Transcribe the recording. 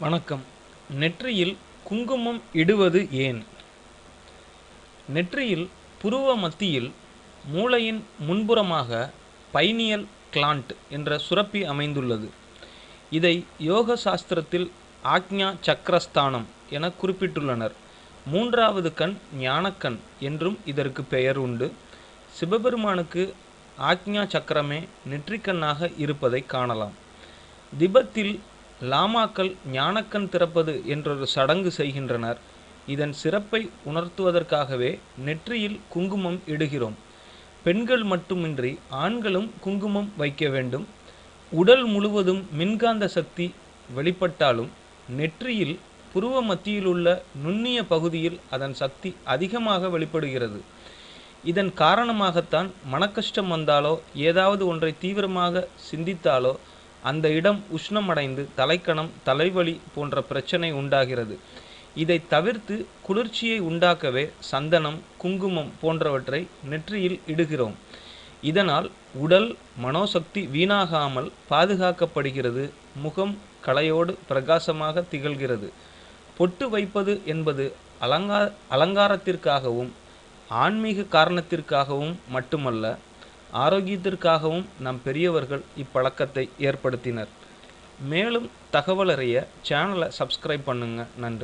வணக்கம். நெற்றியில் குங்குமம் இடுவது ஏன்? நெற்றியில் புருவ மத்தியில் மூளையின் முன்புறமாக பைனியல் கிளாண்ட் என்ற சுரப்பி அமைந்துள்ளது. இதை யோக சாஸ்திரத்தில் ஆக்ஞா சக்கரஸ்தானம் என குறிப்பிட்டுள்ளனர். மூன்றாவது கண் ஞானக்கண் என்றும் இதற்கு பெயர் உண்டு. சிவபெருமானுக்கு ஆக்ஞா சக்கரமே நெற்றிக்கண்ணாக இருப்பதை காணலாம். திபத்தில் லாமாக்கள் ஞானக்கண் திறப்பது என்றொரு சடங்கு செய்கின்றனர். இதன் சிறப்பை உணர்த்துவதற்காகவே நெற்றியில் குங்குமம் இடுகிறோம். பெண்கள் மட்டுமின்றி ஆண்களும் குங்குமம் வைக்க வேண்டும். உடல் முழுவதும் மின்காந்த சக்தி வெளிப்பட்டாலும் நெற்றியில் புருவ மத்தியிலுள்ள நுண்ணிய பகுதியில் அதன் சக்தி அதிகமாக வெளிப்படுகிறது. இதன் காரணமாகத்தான் மனக்கஷ்டம் வந்தாலோ ஏதாவது ஒன்றை தீவிரமாக சிந்தித்தாலோ அந்த இடம் உஷ்ணமடைந்து தலைக்கணம் தலைவலி போன்ற பிரச்சனை உண்டாகிறது. இதை தவிர்த்து குளிர்ச்சியை உண்டாக்கவே சந்தனம் குங்குமம் போன்றவற்றை நெற்றியில் இடுகிறோம். இதனால் உடல் மனோசக்தி வீணாகாமல் பாதுகாக்கப்படுகிறது முகம் கலையோடு பிரகாசமாக திகழ்கிறது. பொட்டு வைப்பது என்பது அலங்கா அலங்காரத்திற்காகவும் ஆன்மீக காரணத்திற்காகவும் மட்டுமல்ல ஆரோக்கியத்திற்காகவும் நம் பெரியவர்கள் இப்பழக்கத்தை ஏற்படுத்தினர். மேலும் தகவலறிய சேனலை சப்ஸ்கிரைப் பண்ணுங்க. நன்றி.